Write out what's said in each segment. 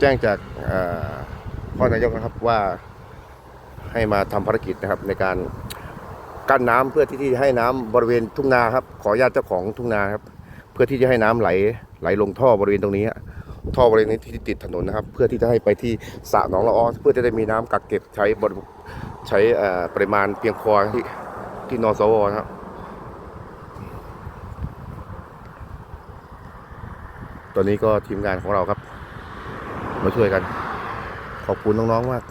แจ้งจากพ่อนายกนะครับว่าให้มาทำภารกิจนะครับในการกั้นน้ำเพื่อที่ที่จะให้น้ำบริเวณทุ่งนาครับ ขออนุญาตเจ้าของทุ่งนาครับ เพื่อที่จะให้น้ำไหลไหลลงท่อบริเวณตรงนี้ท่อบริเวณนี้ที่ติดถนนนะครับ เพื่อที่จะให้ไปที่สระหนองละออเพื่อจะได้มีน้ำกักเก็บใช้บริใช้ปริมาณเพียงพอที่ที่นสวนะครับตอนนี้ก็ทีมงานของเราครับ มาช่วยกัน ขอบคุณน้องๆมาก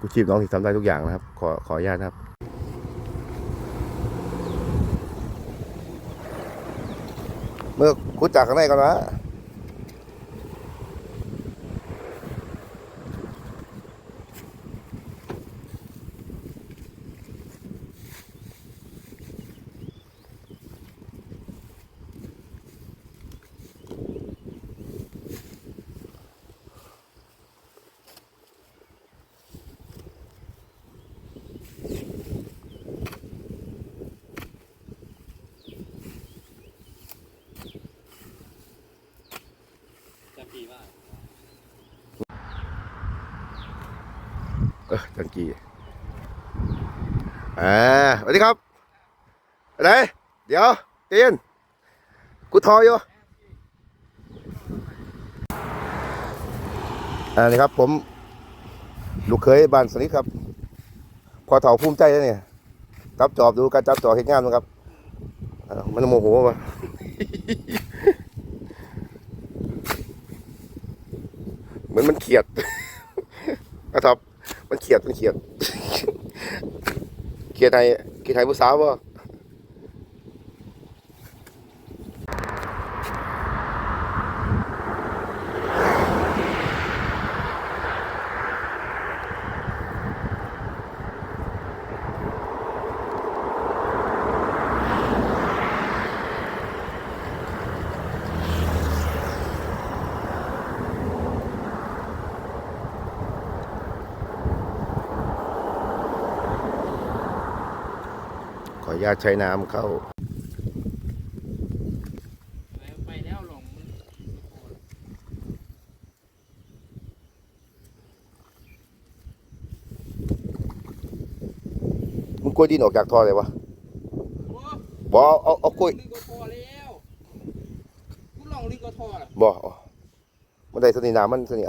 กูชีพน้องที่ทำได้ทุกอย่างนะครับ ขอขออนุญาตครับเมื่อคุดจากข้างในก่อนนะ เออจังกีอ่าสวัสดีครับอะไรเดี๋ยวเตียนกูทออยู่อ่านี่ครับผม ลูกเคยบ้านสนิทครับ พอเถ่าภูมิใจแล้วเนี่ยจับจอบดูการจับจอบเห็นงานนะครับอ่ามันโมโหวะ เหมือนมันเขียดนะครับ มันเขียดมันเขียด เขียดไทยเขียดไทยผู้สาวบ่ข ออนุญาตใช้น้ำเข้าแล้วไปแล้วหลงมึงกล้วยดินออกจากท่อเลยวะโอ้บ่เอาเอาเอากล้วยลิงก็ทอแล้วกูลองลิงก็ทอละบ่เอามันได้สนิทน้ำมันสนิท